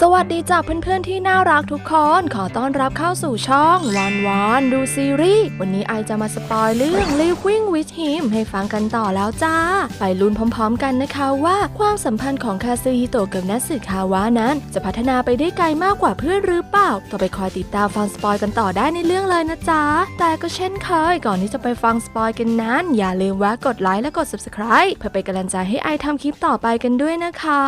สวัสดีจ้าเพื่อนๆที่น่ารักทุกคน ขอต้อนรับเข้าสู่ช่องวันวานดูซีรีส์วันนี้ไอจะมาสปอยเรื่อง Living with Him ให้ฟังกันต่อแล้วจ้า ไปลุ้นพร้อมๆกันนะคะว่าความสัมพันธ์ของคาซึฮิโตะกับนัตสึคาวะนั้น จะพัฒนาไปได้ไกลมากกว่าเพื่อนหรือเปล่าต้องไปคอยติดตามฟังสปอยกันต่อได้ในเรื่องเลยนะจ๊ะแต่ก็เช่นเคยก่อนที่จะไปฟังสปอยกันนั้น อย่าลืมว่ากดไลค์และกด subscribe เพื่อเป็นกำลังใจให้ไอทำคลิปต่อไปกันด้วยนะคะ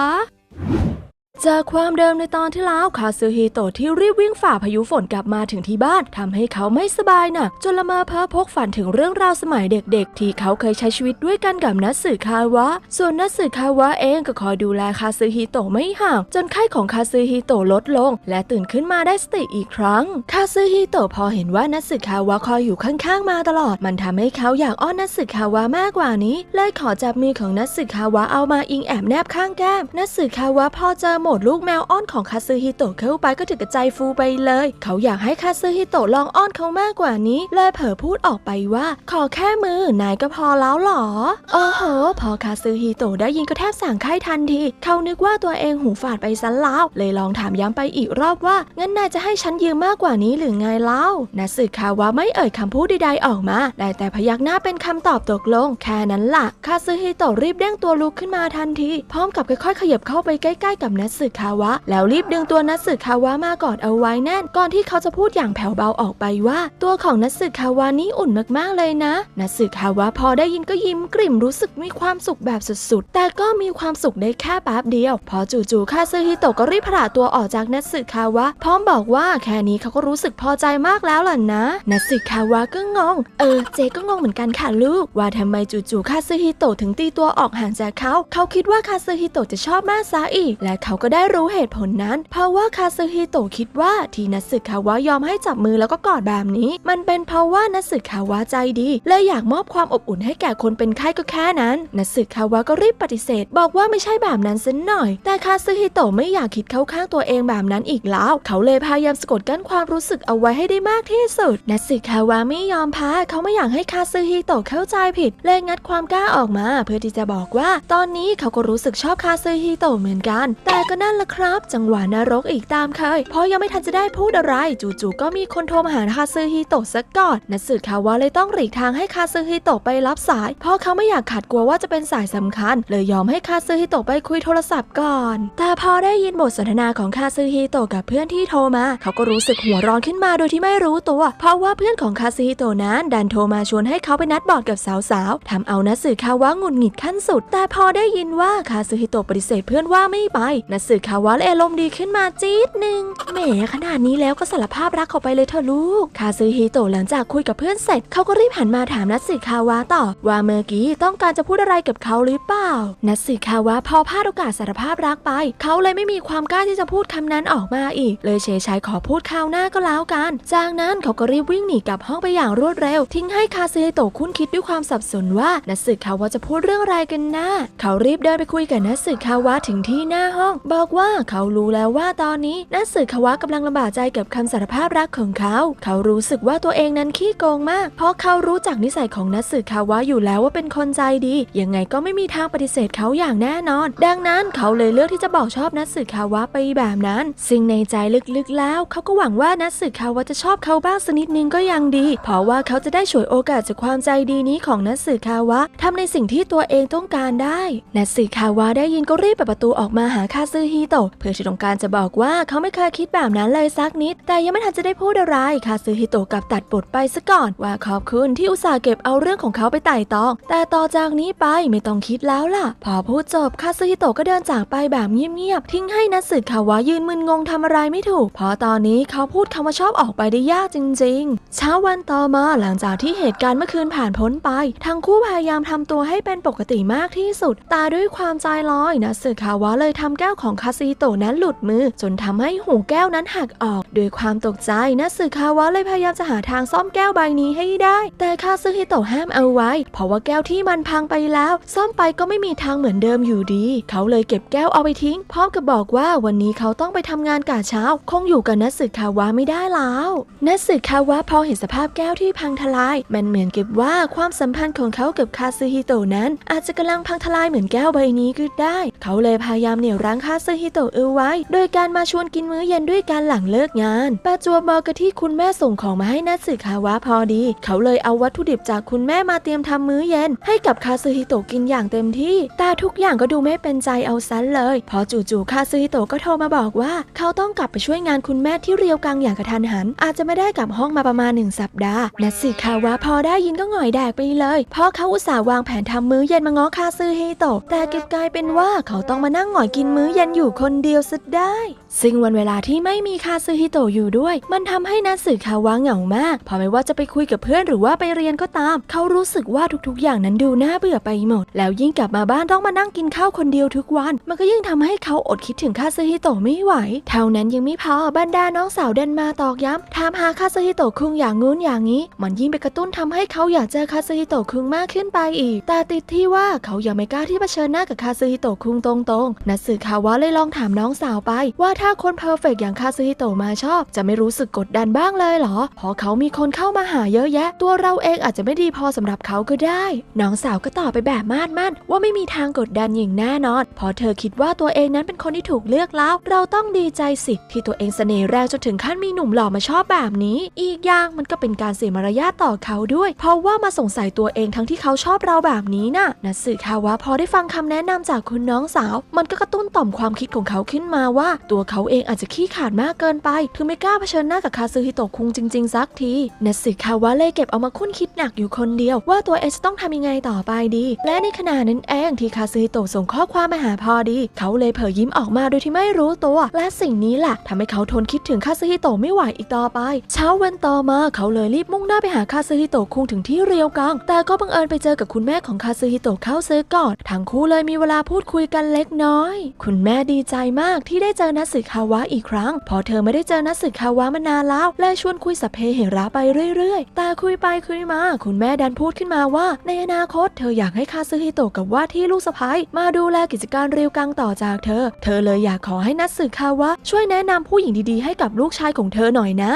จากความเดิมในตอนที่แล้วคาซึฮิโตะที่รีบวิ่งฝ่าพายุฝนกลับมาถึงที่บ้านทำให้เขาไม่สบายหนักจนละเมอเพ้อพกฝันถึงเรื่องราวสมัยเด็กๆ ที่เขาเคยใช้ชีวิตด้วยกันกับนัตสึคาวะ ส่วนนัตสึคาวะเองก็คอยดูแลคาซึฮิโตะไม่ห่างจนไข้ของคาซึฮิโตะลดลง และตื่นขึ้นมาได้สติอีกครั้งคาซึฮิโตะพอเห็นว่านัตสึคาวะคอยอยู่ข้างๆมาตลอด มันทำให้เขาอยากอ้อนนัตสึคาวะมากกว่านี้เลยขอจับมือของนัตสึคาวะเอามาอิงแอบแนบข้างแก้มนัตสึคาวะพอเจอมดลูกแมวอ้อนของคาซึฮิโตะเข้าไปก็ถึงกับใจฟูไปเลย เขาอยากให้คาซึฮิโตะลองอ้อนเขามากกว่านี้เลยเผลอพูดออกไปว่า ขอแค่มือนายก็พอแล้วหรอโอ้โห พอคาซึฮิโตะได้ยินก็แทบสั่งไข้ทันที เขานึกว่าตัวเองหูฝาดไปซะแล้ว เลยลองถามย้ำไปอีกรอบว่า งั้นนายจะให้ฉันยืมมากกว่านี้หรือไงเล่านัสึคาวะไม่เอ่ยคำพูดใดๆออกมาได้แต่พยักหน้าเป็นคำตอบตกลง แค่นั้นล่ะ คาซึฮิโตะรีบเด้งตัวลุกขึ้นมาทันที พร้อมกับค่อยๆขยับเข้าไปใกล้ๆกับนัสคาวะ แล้วรีบดึงตัวนัสึคาวะมากอดเอาไว้แน่น ก่อนที่เขาจะพูดอย่างแผ่วเบาออกไปว่า ตัวของนัสึคาวะนี่อุ่นมากๆเลยนะนัสึคาวะพอได้ยินก็ยิ้มกริ่มรู้สึกมีความสุขแบบสุดๆ แต่ก็มีความสุขได้แค่แป๊บเดียว พอจู่ๆคาซึฮิโตะก็รีบพลาตัวออกจากนัสึคาวะ พร้อมบอกว่าแค่นี้เขาก็รู้สึกพอใจมากแล้วล่ะนะนัสึคาวะก็งง เออเจก็งงเหมือนกันค่ะลูก ว่าทำไมจู่ๆคาซึฮิโตะถึงตีตัวออกห่างจากเขา เขาคิดว่าคาซึฮิโตะจะชอบมากซะอีก และเขาก็ได้รู้เหตุผลนั้น เพราะว่าคาซึฮิโตะคิดว่าที่นัสึคาวะยอมให้จับมือแล้วก็กอดแบบนี้ มันเป็นเพราะว่านัสึคาวะใจดีและอยากมอบความอบอุ่นให้แก่คนเป็นไข้ก็แค่นั้นนัสึคาวะก็รีบปฏิเสธ บอกว่าไม่ใช่แบบนั้นสันหน่อย แต่คาซึฮิโตะไม่อยากคิดเข้าข้างตัวเองแบบนั้นอีกแล้ว เขาเลยพยายามสะกดกั้นความรู้สึกเอาไว้ให้ได้มากที่สุดนัสึคาวะไม่ยอมแพ้เขาไม่อยากให้คาซึฮิโตะเข้าใจผิดเลยงัดความกล้าออกมา เพื่อที่จะบอกว่า ตอนนี้เขาก็รู้สึกชอบคาซึฮิโตะเหมือนกัน แต่ก็นั่นแหละครับ จังหวะนรกอีกตามเคย เพราะยังไม่ทันจะได้พูดอะไร จู่ๆก็มีคนโทรมาหาคาซึฮิโตะซะก่อนนัสึคาวะเลยต้องหลีกทางให้คาซึฮิโตะไปรับสาย เพราะเขาไม่อยากขัดกลัวว่าจะเป็นสายสำคัญ เลยยอมให้คาซึฮิโตะไปคุยโทรศัพท์ก่อน แต่พอได้ยินบทสนทนาของคาซึฮิโตะกับเพื่อนที่โทรมา เขาก็รู้สึกหัวร้อนขึ้นมาโดยที่ไม่รู้ตัว เพราะว่าเพื่อนของคาซึฮิโตะนั้นดันโทรมาชวนให้เขาไปนัดบอดกับสาวๆทำเอานัสึคาวะงุดหงิดขั้นสุด แต่พอได้ยินว่าคาซึฮิโตะปฏิเสธเพื่อนว่าไม่ไปนัสึคาวะเลยอารมณ์ดีขึ้นมาจี๊ดหนึ่งแหมขนาดนี้แล้วก็สารภาพรักเขาไปเลยเถอะลูก คาซึฮิโตะหลังจากคุยกับเพื่อนเสร็จเขาก็รีบหันมาถามนัสึคาวะต่อ ว่าเมื่อกี้ต้องการจะพูดอะไรกับเขาหรือเปล่า นัสึคาวะพอพลาดโอกาสสารภาพรักไป เขาเลยไม่มีความกล้าที่จะพูดคำนั้นออกมาอีก เลยเฉยชัยขอพูดคราวหน้าก็แล้วกัน จากนั้นเขาก็รีบวิ่งหนีกลับห้องไปอย่างรวดเร็ว ทิ้งให้คาซึฮิโตะคุ้นคิดด้วยความสับสนว่านัสึคาวะจะพูดเรื่องอะไรกันนะเขารีบเดินไปคุยกับนัสึคาวะถึงที่หน้าห้องบอกว่าเขารู้แล้วว่าตอนนี้นัสึคาวะกำลังลำบากใจกับคำสารภาพรักของเขา เขารู้สึกว่าตัวเองนั้นขี้โกงมาก เพราะเขารู้จักนิสัยของนัสึคาวะอยู่แล้วว่าเป็นคนใจดี ยังไงก็ไม่มีทางปฏิเสธเขาอย่างแน่นอน ดังนั้นเขาเลยเลือกที่จะบอกชอบนัสึคาวะไปแบบนั้น ซึ่งในใจลึกๆแล้ว เขาก็หวังว่านัสึคาวะจะชอบเขาบ้างสักนิดนึงก็ยังดี เพราะว่าเขาจะได้ฉวยโอกาสจากความใจดีนี้ของนัสึคาวะทำในสิ่งที่ตัวเองต้องการได้นัสึคาวะได้ยินก็รีบเปิดประตูออกมาหาคาซึฮิโตะเพื่อที่ต้องการจะบอกว่าเขาไม่เคยคิดแบบนั้นเลยสักนิด แต่ยังไม่ทันจะได้พูดอะไรคาซึฮิโตะกับตัดบทไปซะก่อน ว่าขอบคุณที่อุตส่าห์เก็บเอาเรื่องของเขาไปไต่ตอง แต่ต่อจากนี้ไปไม่ต้องคิดแล้วล่ะ พอพูดจบคาซึฮิโตะก็เดินจากไปแบบเงียบๆทิ้งให้นัสึคาวะยืนมึนงงทำอะไรไม่ถูกเพราะตอนนี้เขาพูดคำว่าชอบออกไปได้ยากจริง ๆ เช้าวันต่อมาหลังจากที่เหตุการณ์เมื่อคืนผ่านพ้นไป ทั้งคู่พยายามทำตัวให้เป็นปกติมากที่สุดตาด้วยความใจลอยนัสึคาวะเลยทำแก้วของคาซึฮิโตะนั้นหลุดมือ จนทำให้หูแก้วนั้นหักออก ด้วยความตกใจนัสึคาวะเลยพยายามจะหาทางซ่อมแก้วใบนี้ให้ได้ แต่คาซึฮิโตะห้ามเอาไว้ เพราะว่าแก้วที่มันพังไปแล้ว ซ่อมไปก็ไม่มีทางเหมือนเดิมอยู่ดี เขาเลยเก็บแก้วเอาไปทิ้ง พร้อมกับบอกว่าวันนี้เขาต้องไปทำงานกะเช้า คงอยู่กับนัสึคาวะไม่ได้แล้วนัสึคาวะพอเห็นสภาพแก้วที่พังทลาย มันเหมือนเกับว่าความสัมพันธ์ของเขากับคาซึฮิโตะนั้น อาจจะกำลังพังทลายเหมือนแก้วใบนี้ก็ได้ เขาเลยพยายามเหนี่ยวรั้งคาซึฮิโตะเอาไว้ โดยการมาชวนกินมื้อเย็นด้วยกันหลังเลิกงาน ประจวบบอกกับที่คุณแม่ส่งของมาให้นัตสึคาวะพอดี เขาเลยเอาวัตถุดิบจากคุณแม่มาเตรียมทำมื้อเย็น ให้กับคาซึฮิโตะกินอย่างเต็มที่ แต่ทุกอย่างก็ดูไม่เป็นใจเอาซันเลย พอจู่ๆคาซึฮิโตะก็โทรมาบอกว่า เขาต้องกลับไปช่วยงานคุณแม่ที่เรียวกังอย่างกระทันหัน อาจจะไม่ได้กลับห้องมาประมาณหนึ่งสัปดาห์นัตสึคาวะพอได้ยินก็หงอยแดกไปเลย เพราะเขาอุตส่าห์วางแผนทำมื้อเย็นมาง้อคาซึฮิโตะแต่กลับกลายเป็นว่าเขาต้องมานั่งหงอยกินมื้อเย็นกาอยู่คนเดียวซะได้ ซึ่งวันเวลาที่ไม่มีคาซึฮิโตอยู่ด้วย มันทำให้นาสึคาวะเหงามากพอไม่ว่าจะไปคุยกับเพื่อนหรือว่าไปเรียนก็ตาม เขารู้สึกว่าทุกๆ อย่างนั้นดูน่าเบื่อไปหมด แล้วยิ่งกลับมาบ้านต้องมานั่งกินข้าวคนเดียวทุกวัน มันก็ยิ่งทำให้เขาอดคิดถึงคาซึฮิโตไม่ไหว เท่านั้นยังไม่พอบรรดาน้องสาวเดินมาตอกย้ำถามหาคาซึฮิโตคุงอย่างงู้นอย่างนี้ มันยิ่งไปกระตุ้นทำให้เขาอยากเจอคาซึฮิโตคุงมากขึ้นไปอีก แต่ติดที่ว่าเขายังไม่กล้าที่เผชิญหน้ากับคาซึฮิโตคุงตรงๆนัสึคาวะเลยลองถามน้องสาวไป ว่าถ้าคนเพอร์เฟกอย่างคาซึฮิโตะมาชอบ จะไม่รู้สึกกดดันบ้างเลยเหรอ เพราะเขามีคนเข้ามาหาเยอะแยะ ตัวเราเองอาจจะไม่ดีพอสำหรับเขาก็ได้ น้องสาวก็ตอบไปแบบมาดมั่นว่าไม่มีทางกดดันอย่างแน่นอน เพราะเธอคิดว่าตัวเองนั้นเป็นคนที่ถูกเลือกแล้ว เราต้องดีใจสิ ที่ตัวเองเสน่ห์แรงจนถึงขั้นมีหนุ่มหล่อมาชอบแบบนี้ อีกอย่างมันก็เป็นการเสียมารยาทต่อเขาด้วย เพราะว่ามาสงสัยตัวเองทั้งที่เขาชอบเราแบบนี้นะ่ะนัสึคาว่าพอได้ฟังคำแนะนำจากคุณน้องสาว มันก็กระตุ้นต่อมความความคิดของเขาขึ้นมาว่า ตัวเขาเองอาจจะขี้ขาดมากเกินไปถึงไม่กล้าเผชิญหน้ากับคาซึฮิโตะคุงจริงๆสักทีเนัสึคาวะเล่เก็บเอามาคุ้นคิดหนักอยู่คนเดียว ว่าตัวเองจะต้องทำยังไงต่อไปดี และในขณะนั้นเองที่คาซึฮิโตะส่งข้อความมาหาพอดี เขาเลยเผยยิ้มออกมาโดยที่ไม่รู้ตัว และสิ่งนี้แหละทำให้เขาทนคิดถึงคาซึฮิโตะไม่ไหวอีกต่อไป เช้าวันต่อมาเขาเลยรีบมุ่งหน้าไปหาคาซึฮิโตะคุงถึงที่เรียวกัง แต่ก็บังเอิญไปเจอกับคุณแม่ของคาซึฮิโตะเข้าซื้อก่อนทั้งคู่เลยมีเวลาพูดคุยกันเล็กน้อย คุณแม่ดีใจมากที่ได้เจอนัสึคาวะอีกครั้ง พอเธอไม่ได้เจอนัสึคาวะมานานแล้วและชวนคุยสัพเพเหระไปเรื่อยๆ แต่คุยไปคุยมา คุณแม่ดันพูดขึ้นมาว่า ในอนาคตเธออยากให้คาซึฮิโตะกับว่าที่ลูกสะพ้ายมาดูแลกิจการริวกังต่อจากเธอ เธอเลยอยากขอให้นัสึคาวะช่วยแนะนำผู้หญิงดีๆให้กับลูกชายของเธอหน่อยนะ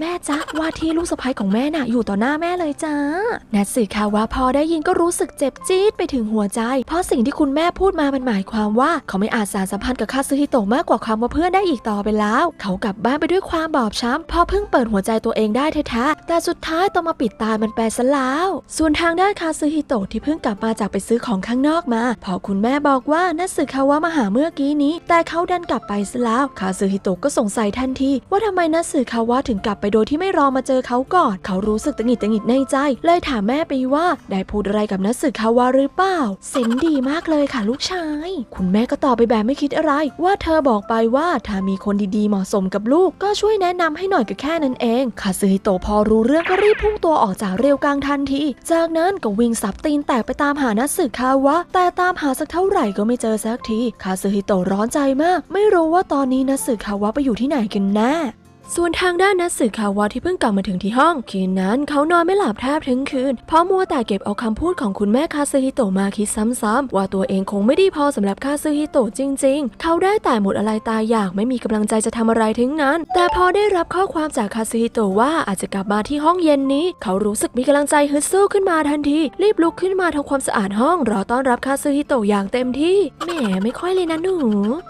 แม่จ๊ะว่าที่ลูกสะใภ้ของแม่น่ะ อยู่ต่อหน้าแม่เลยจ้าแนทสิค่าวว่าพอได้ยินก็รู้สึกเจ็บจี๊ดไปถึงหัวใจ เพราะสิ่งที่คุณแม่พูดมามันหมายความว่า เขาไม่อาจสารสัมพันธ์กับคาซึฮิโตะมากกว่าความว่าเพื่อนได้อีกต่อไปแล้ว เขากลับบ้านไปด้วยความบอบช้ำพอเพิ่งเปิดหัวใจตัวเองได้แท้ๆแต่สุดท้ายต้องมาปิดตามันแปซะแล้ว ส่วนทางด้านคาซึฮิโตะที่เพิ่งกลับมาจากไปซื้อของข้างนอกมา พอคุณแม่บอกว่านัทสึคาวะมาหาเมื่อกี้นี้ แต่เขาดันกลับไปซะแล้วคาซึฮิโตะก็สงสัยทันทีว่าทำไมนัทสึคาวะถึงกลับไปโดยที่ไม่รอมาเจอเขาก่อน เขารู้สึกตึงหิดตึงหิดในใจ เลยถามแม่ไปว่าได้พูดอะไรกับนักสึบคาวาหรือเปล่า เซนดีมากเลยค่ะลูกชาย คุณแม่ก็ตอบไปแบบไม่คิดอะไร ว่าเธอบอกไปว่าถ้ามีคนดีๆเหมาะสมกับลูก ก็ช่วยแนะนำให้หน่อยก็แค่นั้นเองคาซึฮิโตพอรู้เรื่องก็รีบพุ่งตัวออกจากเรียวกลางทันที จากนั้นก็วิ่งสับตีนแตกไปตามหานักสึบคาวะ แต่ตามหาสักเท่าไหร่ก็ไม่เจอสักทีคาซึฮิโตร้อนใจมาก ไม่รู้ว่าตอนนี้นักสึบคาวะไปอยู่ที่ไหนกันแน่ ส่วนทางด้านนักสืบข่าววอที่เพิ่งกลับมาถึงที่ห้อง คืนนั้นเขานอนไม่หลับแทบทั้งคืน เพราะมัวแต่เก็บเอาคำพูดของคุณแม่คาซึฮิโตะมาคิดซ้ำๆว่าตัวเองคงไม่ดีพอสำหรับคาซึฮิโตะจริง ๆ เขาได้แต่หมดอะไรตายอยากไม่มีกำลังใจจะทำอะไรทั้งนั้น แต่พอได้รับข้อความจากคาซึฮิโตะว่าอาจจะกลับมาที่ห้องเย็นนี้ เขารู้สึกมีกำลังใจฮึดสู้ขึ้นมาทันที รีบลุกขึ้นมาทำความสะอาดห้องรอต้อนรับคาซึฮิโตะอย่างเต็มที่แหมไม่ค่อยเลยนะหนู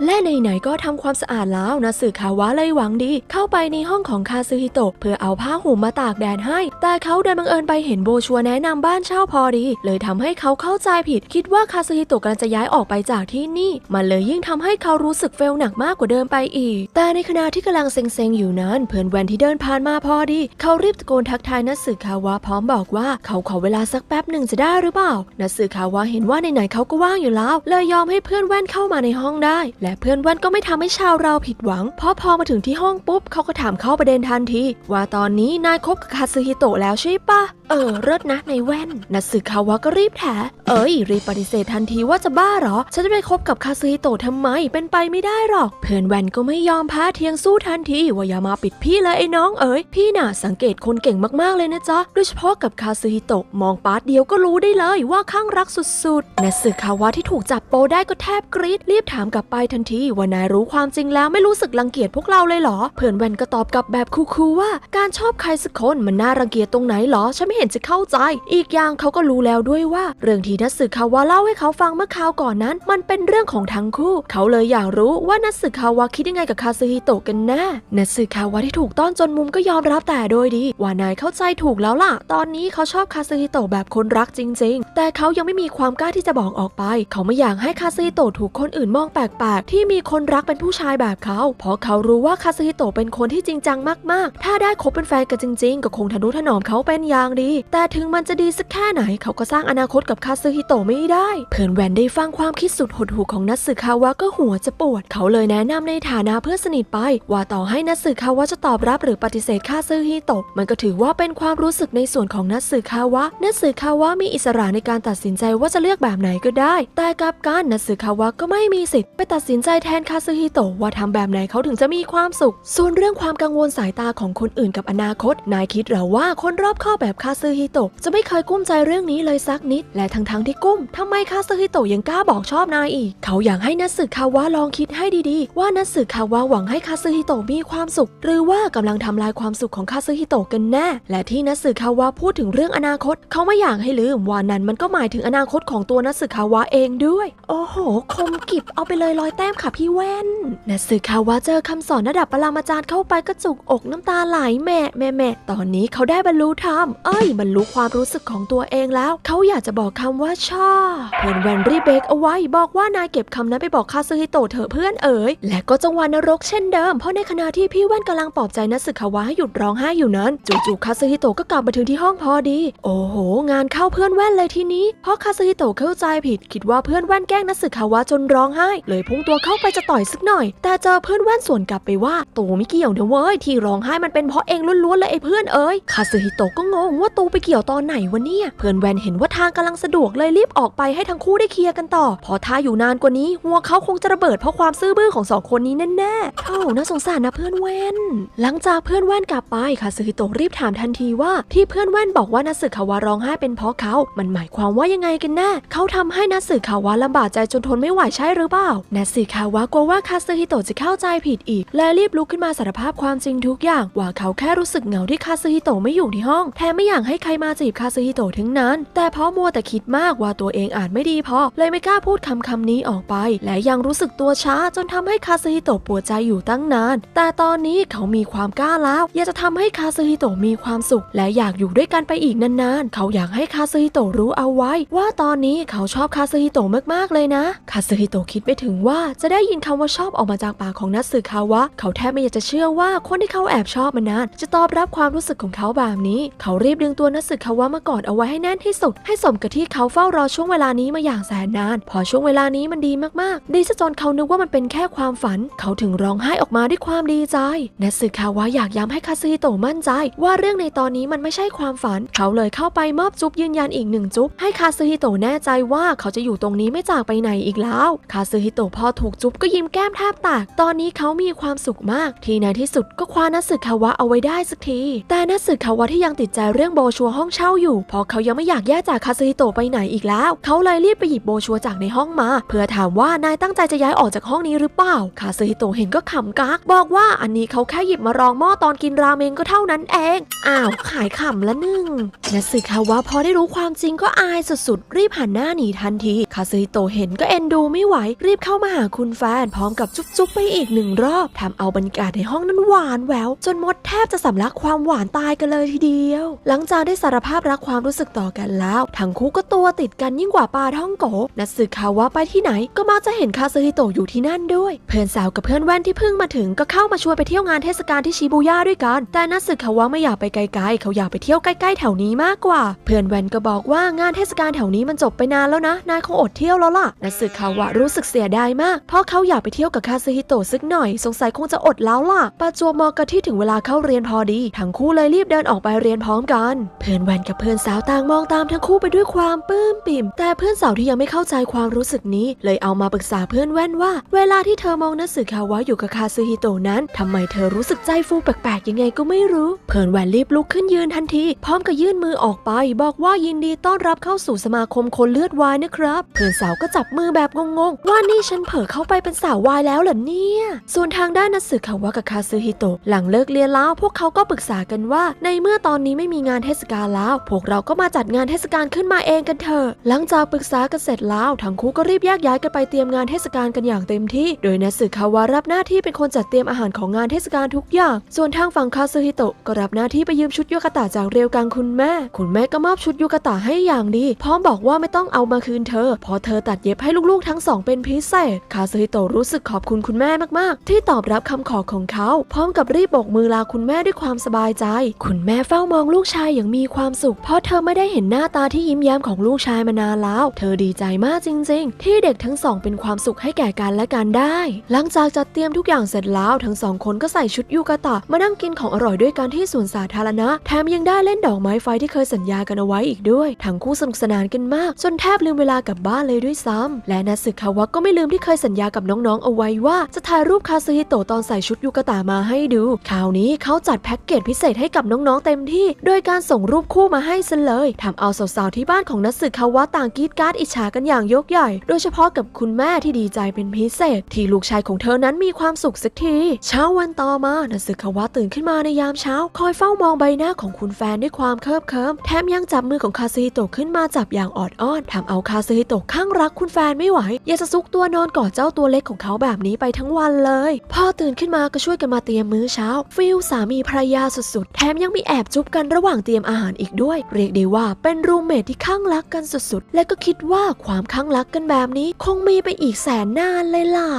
และไหนๆก็ทำความสะอาดแล้วนักสืบข่าววะเลยหวังดี เข้าไปไปในห้องของคาซึฮิโตะเพื่อเอาผ้าห่มมาตากแดดให้ แต่เขาเดินบังเอิญไปเห็นโบชัวแนะนำบ้านเช่าพอดี เลยทำให้เขาเข้าใจผิด คิดว่าคาซึฮิโตะกำลังจะย้ายออกไปจากที่นี่ มันเลยยิ่งทำให้เขารู้สึกเฟลหนักมากกว่าเดิมไปอีก แต่ในขณะที่กำลังเซ็งๆอยู่นั้น เพื่อนแวนที่เดินผ่านมาพอดี เขารีบตะโกนทักทายนัสึคาวะพร้อมบอกว่าเขาขอเวลาสักแป๊บหนึ่งจะได้หรือเปล่านัสึคาวะเห็นว่าไหนๆเขาก็ว่างอยู่แล้ว เลยยอมให้เพื่อนแว่นเข้ามาในห้องได้ และเพื่อนแว่นก็ไม่ทำให้ชาวเราผิดหวัง เพราะพอมาถึงที่ห้องปุ๊บเขาก็ถามเข้าประเด็นทันที ว่าตอนนี้นายคบกับคาซึฮิโตะแล้วใช่ปะเออเลิศนะในแว่นนัสึคาวะก็รีบแถเอ้ย รีบปฏิเสธทันทีว่าจะบ้าหรอ ฉันจะไปคบกับคาซุฮิโตะทำไม เป็นไปไม่ได้หรอก เพื่อนแว่นก็ไม่ยอมแพ้เทียงสู้ทันทีว่าอย่ามาปิดพี่เลยไอ้น้องเอ๋ย พี่น่ะสังเกตคนเก่งมากๆเลยนะจ๊ะ โดยเฉพาะกับคาซุฮิโตะมองปาร์ตเดียวก็รู้ได้เลยว่าข้างรักสุดๆนัสึคาวะที่ถูกจับโปได้ก็แทบกรี๊ดรีบถามกลับไปทันทีว่านายรู้ความจริงแล้วไม่รู้สึกรังเกียจพวกเราเลยหรอ เพื่อนแว่นก็ตอบกลับแบบคูลๆว่า การชอบใครสักคนมันน่ารังเกียจตรงไหนหรอฉันไไม่เห็นจะเข้าใจ อีกอย่างเขาก็รู้แล้วด้วยว่า เรื่องที่นัตสึคาวะเล่าให้เขาฟังเมื่อคราวก่อนนั้น มันเป็นเรื่องของทั้งคู่ เขาเลยอยากรู้ว่านัตสึคาวะคิดยังไงกับคาซึฮิโตะกันแน่นัตสึคาวะที่ถูกต้อนจนมุมก็ยอมรับแต่โดยดี ว่านายเข้าใจถูกแล้วล่ะ ตอนนี้เขาชอบคาซึฮิโตะแบบคนรักจริง ๆ แต่เขายังไม่มีความกล้าที่จะบอกออกไป เขาไม่อยากให้คาซึฮิโตะถูกคนอื่นมองแปลกๆที่มีคนรักเป็นผู้ชายแบบเขา เพราะเขารู้ว่าคาซึฮิโตะเป็นคนที่จริงจังมากๆ ถ้าได้คบเป็นแฟนกันจริง ๆ ก็คงทนุถนอมเขาเป็นอย่างดีแต่ถึงมันจะดีสักแค่ไหนเขาก็สร้างอนาคตกับคาซึฮิโตะไม่ได้ เพื่อนแวนได้ฟังความคิดสุดหดหู่ของนัตสึคาวะก็หัวจะปวด เขาเลยแนะนำในฐานะเพื่อนสนิทไป ว่าต่อให้นัตสึคาวะจะตอบรับหรือปฏิเสธคาซึฮิโตะมันก็ถือว่าเป็นความรู้สึกในส่วนของนัตสึคาวะนัตสึคาวะมีอิสระในการตัดสินใจว่าจะเลือกแบบไหนก็ได้ แต่กับการนัตสึคาวะก็ไม่มีสิทธิ์ไปตัดสินใจแทนคาซึฮิโตะว่าทำแบบไหนเขาถึงจะมีความสุข ส่วนเรื่องความกังวลสายตาของคนอื่นกับอนาคต นายคิดหรอว่าคนรอบข้อแบบคาซึฮิโตะจะไม่เคยกุ้มใจเรื่องนี้เลยสักนิด และทั้งๆที่กุ้มทำไมคาซึฮิโตะยังกล้าบอกชอบนายอีก เขาอยากให้นัสึคาวะลองคิดให้ดีๆ ว่านัสึคาวะหวังให้คาซึฮิโตะมีความสุข หรือว่ากำลังทำลายความสุขของคาซึฮิโตะกันแน่ และที่นัสึคาวะพูดถึงเรื่องอนาคต เขาไม่อยากให้ลืมว่านั้นมันก็หมายถึงอนาคตของตัวนัสึคาวะเองด้วย โอ้โห คมกิบเอาไปเลยร้อยแต้มค่ะพี่แว่นนัสึคาวะเจอคำสอนระดับปรามาจารย์เข้าไปก็จุกอกน้ำตาไหลแม่แม่แม่ตอนนี้เขาได้บรรลุธรรมเอ้ยบรรลุความรู้สึกของตัวเองแล้ว เขาอยากจะบอกคำว่าชอบเพื่อนแวนรีเบรกเอาไว้บอกว่านายเก็บคำนั้นไปบอกคาซึฮิโตะเถอะเพื่อนเอ๋ยและก็จังหวะนรกเช่นเดิม เพราะในขณะที่พี่แว่นกำลังปลอบใจนัตสึคาวะให้หยุดร้องไห้อยู่นั้น จู่ๆคาซึฮิโตะก็กลับมาถึงที่ห้องพอดี โอ้โห งานเข้าเพื่อนแว่นเลยทีนี้ เพราะคาซึฮิโตะเข้าใจผิด คิดว่าเพื่อนแว่นแกล้งนัตสึคาวะจนร้องไห้ เลยพุ่งตัวเข้าไปจะต่อยสักหน่อย แต่เจอเพื่อนแว่นสวนกลับไปว่าตูไม่เกี่ยวนะเว้ยที่ร้องไห้มันเป็นเพราะเองล้วนๆเลยไอ้เพื่อนเอ๋ยคาซึฮิโตะก็งงว่าตูไปเกี่ยวตอนไหนวะเนี่ย เพื่อนแวนเห็นว่าทางกำลังสะดวกเลยรีบออกไปให้ทั้งคู่ได้เคลียร์กันต่อ พอท้าอยู่นานกว่านี้หัวเขาคงจะระเบิดเพราะความซื่อบื้อของสองคนนี้แน่ๆโอ้น่าสงสารนะเพื่อนแว่นหลังจากเพื่อนแว่นกลับไปคาซึฮิโตะรีบถามทันทีว่าที่เพื่อนแว่นบอกว่านัสึคาวะร้องไห้เป็นเพราะเขา มันหมายความว่ายังไงกันแน่เขาทำให้นัสึคาวะลำบากใจจนทนไม่ไหวใช่หรือเปล่านัสึคาวะกลัวว่าคาซึฮิโตะจะเข้าใจผิดอีก และรีบลุกขึ้นมาสารภาพความจริงทุกอย่าง ว่าเขาแค่รู้สึกเหงาที่คาซึฮิโตะไม่อยู่ที่ห้องแถมไม่อยากให้ใครมาจีบคาซึฮิโตะทั้งนั้น แต่เพราะมัวแต่คิดมากว่าตัวเองอาจไม่ดีพอ เลยไม่กล้าพูดคำคำนี้ออกไป และยังรู้สึกตัวช้าจนทำให้คาซึฮิโตะปวดใจอยู่ตั้งนาน แต่ตอนนี้เขามีความกล้าแล้ว อยากจะทำให้คาซึฮิโตะมีความสุข และอยากอยู่ด้วยกันไปอีกนานๆ เขาอยากให้คาซึฮิโตะรู้เอาไว้ ว่าตอนนี้เขาชอบคาซึฮิโตะมากๆเลยนะคาซึฮิโตะคิดไม่ถึงว่าจะได้ยินคำว่าชอบออกมาจากปากของนัตสึคาวะ เขาแทบไม่อยากจะเชื่อว่าคนที่เขาแอบชอบมานาน จะตอบรับความรู้สึกของเขาแบบนี้ เขารีบดึงตัวนัสึคาวะมากอดเอาไว้ให้แน่นที่สุด ให้สมกับที่เขาเฝ้ารอช่วงเวลานี้มาอย่างแสนนาน พอช่วงเวลานี้มันดีมากๆ ดีซะจนเขานึกว่ามันเป็นแค่ความฝัน เขาถึงร้องไห้ออกมาด้วยความดีใจนัสึคาวะอยากย้ำให้คาซึฮิโตะมั่นใจ ว่าเรื่องในตอนนี้มันไม่ใช่ความฝัน เขาเลยเข้าไปมอบจุ๊บยืนยันอีกหนึ่งจุ๊บให้คาซึฮิโตะแน่ใจว่าเขาจะอยู่ตรงนี้ไม่จากไปไหนอีกแล้ว คาซึฮิโตะพอถูกจุ๊บก็ยิ้มแก้มแทบแตกตอนนี้เขามีความสุขมาก ที่ในที่สุดก็คว้านัสึคาวะเอาไว้ได้สักที แต่นัสึคาวะที่ยังติดใจเรื่องโบชัวห้องเช่าอยู่เพราะเขายังไม่อยากแยกจากคาซึฮิโตะไปไหนอีกแล้ว เขาเลยรีบไปหยิบโบชัวจากในห้องมา เพื่อถามว่านายตั้งใจจะย้ายออกจากห้องนี้หรือเปล่าคาซึฮิโตะเห็นก็ขำกักบอกว่าอันนี้เขาแค่หยิบมารองหม้อตอนกินราเมงก็เท่านั้นเองอ้าวขายขำละหนึ่งนัสึคาวะพอได้รู้ความจริงก็อายสุดๆรีบหันหน้าหนีทันทีคาซึฮิโตะเห็นก็เอ็นดูไม่ไหว รีบเข้ามาหาคุณแฟนพร้อมกับจุ๊บๆไปอีกหนึ่งรอบทำเอาบรรยากาศในห้องนั้นหวานแววจนมดแทบจะสำลักความหวานตายกันเลยทีเดียว หลังจากได้สารภาพรักความรู้สึกต่อกันแล้ว ทั้งคู่ก็ตัวติดกันยิ่งกว่าปลาท่องโกนัสึคาวะไปที่ไหน ก็มักจะเห็นคาซึฮิโตะอยู่ที่นั่นด้วย เพื่อนสาวกับเพื่อนแว่นที่เพิ่งมาถึงก็เข้ามาชวนไปเที่ยวงานเทศกาลที่ชิบูย่าด้วยกัน แต่นัสึคาวะไม่อยากไปไกลๆ เขาอยากไปเที่ยวใกล้ๆแถวนี้มากกว่า เพื่อนแว่นก็บอกว่างานเทศกาลแถวนี้มันจบไปนานแล้วนะ นายคงอดเที่ยวแล้วล่ะนัสึคาวะรู้สึกเสียดายมาก เพราะเขาอยากไปเที่ยวกับคาซึฮิโตะสักหน่อย สงสัยคงจะอดแล้วล่ะประจวมอกับที่ถึงเวลาเข้าเรียนพอดี ทั้งคู่เลยรีบเดินออกไปเรียนพร้อมกันเพื่อนแว่นกับเพื่อนสาวต่างมองตามทั้งคู่ไปด้วยความปลื้มปิ่ม แต่เพื่อนสาวที่ยังไม่เข้าใจความรู้สึกนี้ เลยเอามาปรึกษาเพื่อนแว่นว่า เวลาที่เธอมองนัตสึคาวะอยู่กับคาซึฮิโตะนั้นทำไมเธอรู้สึกใจฟูแปลกๆยังไงก็ไม่รู้ เพื่อนแว่นรีบลุกขึ้นยืนทันที พร้อมกับยื่นมือออกไป บอกว่ายินดีต้อนรับเข้าสู่สมาคมคนเลือดวายนะครับ เพื่อนสาวก็จับมือแบบงงๆว่านี่ฉันเผลอเข้าไปเป็นสาววายแล้วเหรอเนี่ย ส่วนทางด้านนัตสึคาวะกับคาซึฮิโตะหลังเลิกเรียนแล้วพวกเขาก็ปรึกษากันว่า ในเมื่อตอนนี้ไม่มีงานเทศกาลแล้ว พวกเราก็มาจัดงานเทศกาลขึ้นมาเองกันเถอะ หลังจากปรึกษากันเสร็จแล้ว ทั้งคู่ก็รีบแยกย้ายกันไปเตรียมงานเทศกาลกันอย่างเต็มที่ โดยนัสึคาวะรับหน้าที่เป็นคนจัดเตรียมอาหารของงานเทศกาลทุกอย่าง ส่วนทางฝั่งคาซึฮิโตะก็รับหน้าที่ไปยืมชุดยูกะตะจากเรียวกังคุณแม่ คุณแม่ก็มอบชุดยูกะตะให้อย่างดี พร้อมบอกว่าไม่ต้องเอามาคืนเธอเพราะเธอตัดเย็บให้ลูกๆทั้งสองเป็นพิเศษ คาซึฮิโตะรู้สึกขอบคุณคุณแม่มากๆ ที่ตอบรับคำขอของเขา พร้อมกับรีบโบกมือลาคุณแม่ด้วยความสบายใจ คุณแม่เฝ้ามองลูกชายอย่างมีความสุข เพราะเธอไม่ได้เห็นหน้าตาที่ยิ้มแย้มของลูกชายมานานแล้ว เธอดีใจมากจริง ๆ ที่เด็กทั้งสองเป็นความสุขให้แก่กันและกันได้ หลังจากจัดเตรียมทุกอย่างเสร็จแล้ว ทั้งสองคนก็ใส่ชุดยูกะตะ มานั่งกินของอร่อยด้วยกันที่สวนสาธารณะ แถมยังได้เล่นดอกไม้ไฟที่เคยสัญญากันเอาไว้อีกด้วย ทั้งคู่สนุกสนานกันมาก จนแทบลืมเวลากลับบ้านเลยด้วยซ้ำและนัสึคาวะก็ไม่ลืมที่เคยสัญญากับน้องๆเอาไว้ว่า จะถ่ายรูปคาซึฮิโตะตอนใส่ชุดยูกะตะมาให้ดู คราวนี้เขาจัดแพ็กเกจพิเศษให้กับน้องๆเต็มที่ โดยการส่งรูปคู่มาให้ซะเลยทำเอาสาวๆที่บ้านของนัสึคาวะต่างกรีดการ์ดอิจฉากันอย่างยกใหญ่ โดยเฉพาะกับคุณแม่ที่ดีใจเป็นพิเศษ ที่ลูกชายของเธอนั้นมีความสุขสักที เช้าวันต่อมานัสึคาวะตื่นขึ้นมาในยามเช้า คอยเฝ้ามองใบหน้าของคุณแฟนด้วยความเคิบเคิมแถมยังจับมือของคาซฮิโตะขึ้นมาจับอย่างออดอ้อนทำเอาคาซฮิโตะข้างรักคุณแฟนไม่ไหวอยากจะซุกตัวนอนกอดเจ้าตัวเล็กของเขาแบบนี้ไปทั้งวันเลยพ่อตื่นขึ้นมาก็ช่วยกันมาเตรียมมื้อเช้า ฟิลสามีภรรยาสุดๆ แถมยังมีแอบจุ๊บกันระหว่างเตรียมอาหารอีกด้วย เรียกได้ว่าเป็นรูมเมทที่ข้างรักกันสุดๆ และก็คิดว่าความข้างรักกันแบบนี้ คงมีไปอีกแสนนานเลยล่ะ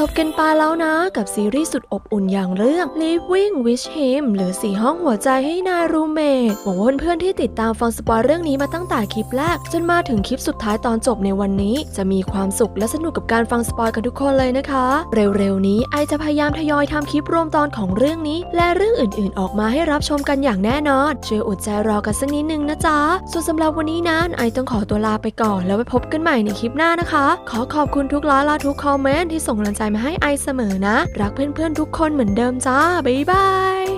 จบกันไปแล้วนะกับซีรีส์สุดอบอุ่นอย่างเรื่อง Living with Him หรือสีห้องหัวใจให้นายรูเมทหวังว่าเพื่อนๆที่ติดตามฟังสปอยเรื่องนี้มาตั้งแต่คลิปแรก จนมาถึงคลิปสุดท้ายตอนจบในวันนี้ จะมีความสุขและสนุกกับการฟังสปอยกันทุกคนเลยนะคะ เร็วๆนี้ไอจะพยายามทยอยทำคลิปรวมตอนของเรื่องนี้ และเรื่องอื่นๆ ออกมาให้รับชมกันอย่างแน่นอนช่วยอดใจรอกันสักนิดนึงนะจ๊ะส่วนสำหรับวันนี้นั้นไอต้องขอตัวลาไปก่อนแล้วไว้พบกันใหม่ในคลิปหน้านะคะ ขอขอบคุณทุกไลค์และทุกคอมเมนต์ที่ส่งกำลังใจมาให้ไอเสมอนะ รักเพื่อนๆทุกคนเหมือนเดิมจ้า บ๊ายบาย